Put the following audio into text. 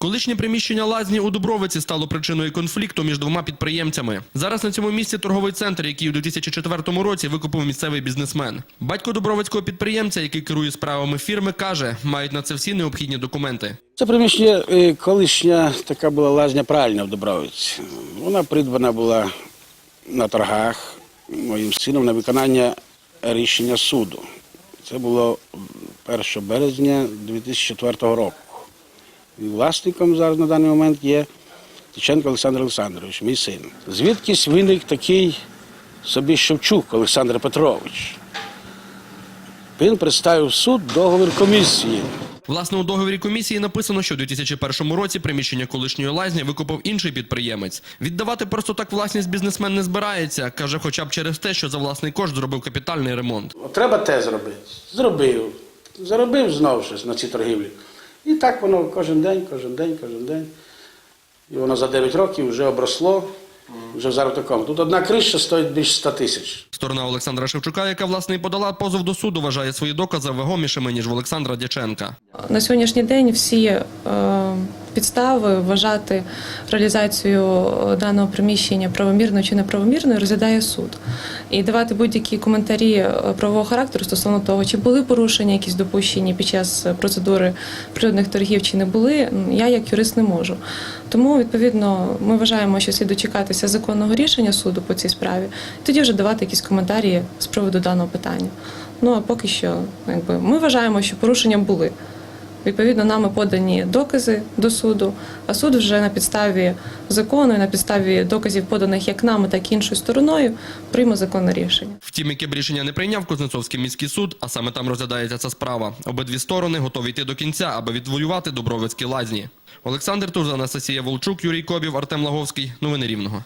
Колишнє приміщення лазні у Дубровиці стало причиною конфлікту між двома підприємцями. Зараз на цьому місці торговий центр, який у 2004 році викупив місцевий бізнесмен. Батько дубровицького підприємця, який керує справами фірми, каже, мають на це всі необхідні документи. Це приміщення е, колишня така була лазня пральня в Дубровиці. Вона придбана була на торгах моїм сином на виконання рішення суду. Це було 1 березня 2004 року. І власником зараз на даний момент є Тиченко Олександр Олександрович, мій син. Звідкись виник такий собі Шевчук Олександр Петрович. Він представив в суд договір комісії. Власне, у договорі комісії написано, що у 2001 році приміщення колишньої лазні викупив інший підприємець. Віддавати просто так власність бізнесмен не збирається, каже, хоча б через те, що за власний кошт зробив капітальний ремонт. Треба те зробити. Зробив. Заробив знову щось на цій торгівлі. І так воно кожен день, кожен день, кожен день. І воно за 9 років вже обросло, вже зараз в такому. Тут одна крища стоїть більше 100 тисяч. Сторона Олександра Шевчука, яка власне і подала позов до суду, вважає свої докази вагомішими ніж в Олександра Дяченка. На сьогоднішній день всі е, підстави вважати реалізацію е, даного приміщення правомірною чи неправомірною розглядає суд. І давати будь-які коментарі е, правового характеру стосовно того, чи були порушення якісь допущені під час е, процедури природних торгів, чи не були, я як юрист не можу. Тому, відповідно, ми вважаємо, що слід дочекатися законного рішення суду по цій справі, тоді вже давати якісь коментарі з приводу даного питання. Ну а поки що, якби ми вважаємо, що порушення були. Відповідно, нами подані докази до суду, а суд вже на підставі закону і на підставі доказів, поданих як нами, так і іншою стороною, прийме законне рішення. Втім, яке б рішення не прийняв Кузнецовський міський суд, а саме там розглядається ця справа. Обидві сторони готові йти до кінця, аби відвоювати Дубровицькі лазні. Олександр Туз, Анастасія Волчук, Юрій Кобів, Артем Лаговський. Новини Рівного.